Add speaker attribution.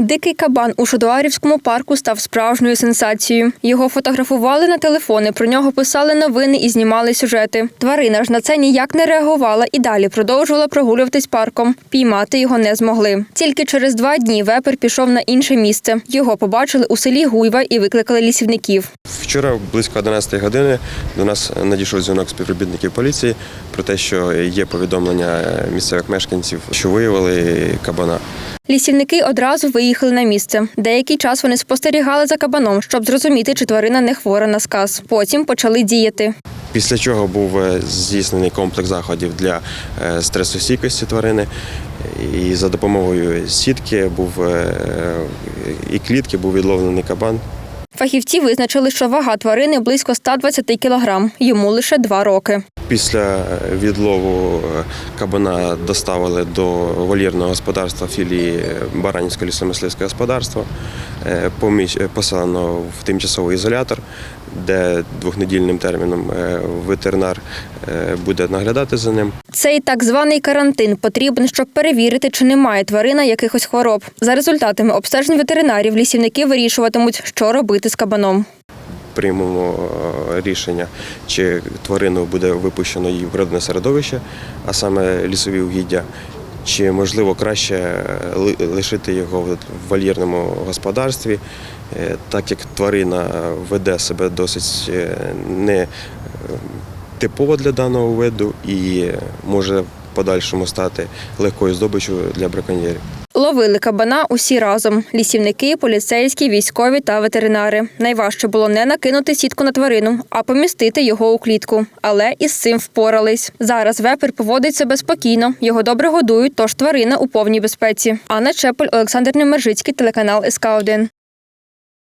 Speaker 1: Дикий кабан у Шодуарівському парку став справжньою сенсацією. Його фотографували на телефони, про нього писали новини і знімали сюжети. Тварина ж на це ніяк не реагувала і далі продовжувала прогулюватись парком. Піймати його не змогли. Тільки через два дні вепер пішов на інше місце. Його побачили у селі Гуйва і викликали лісівників.
Speaker 2: Вчора близько 11 години до нас надійшов дзвінок співробітників поліції про те, що є повідомлення місцевих мешканців, що виявили кабана.
Speaker 1: Лісівники одразу виїхали на місце. Деякий час вони спостерігали за кабаном, щоб зрозуміти, чи тварина не хвора на сказ. Потім почали діяти.
Speaker 2: Після чого був е, здійснений комплекс заходів для е, стресостійкості тварини. І за допомогою сітки був е, і клітки був відловлений кабан.
Speaker 1: Фахівці визначили, що вага тварини близько 120 кілограм. Йому лише два роки.
Speaker 2: Після відлову е, кабана доставили до вольєрного господарства філії Баранівського лісомисливського господарства, е, поселено в тимчасовий ізолятор, де двохнедільним терміном е, ветеринар е, буде наглядати за ним.
Speaker 1: Цей так званий карантин потрібен, щоб перевірити, чи немає тварина якихось хвороб. За результатами обстежень ветеринарів лісівники вирішуватимуть, що робити з кабаном.
Speaker 2: Приймемо е, рішення, чи тварину буде випущено її природне середовище, а саме лісові угіддя, чи можливо краще е, лишити його в вольєрному господарстві, е, так як тварина веде себе досить не типово для даного виду і може в подальшому стати легкою здобиччю для браконьєрів.
Speaker 1: Ловили кабана усі разом: лісівники, поліцейські, військові та ветеринари. Найважче було не накинути сітку на тварину, а помістити його у клітку. Але із цим впорались. Зараз вепер поводить себе спокійно. Його добре годують, тож тварина у повній безпеці. Анна Чепель, Олександр Немержицький, телеканал СК 1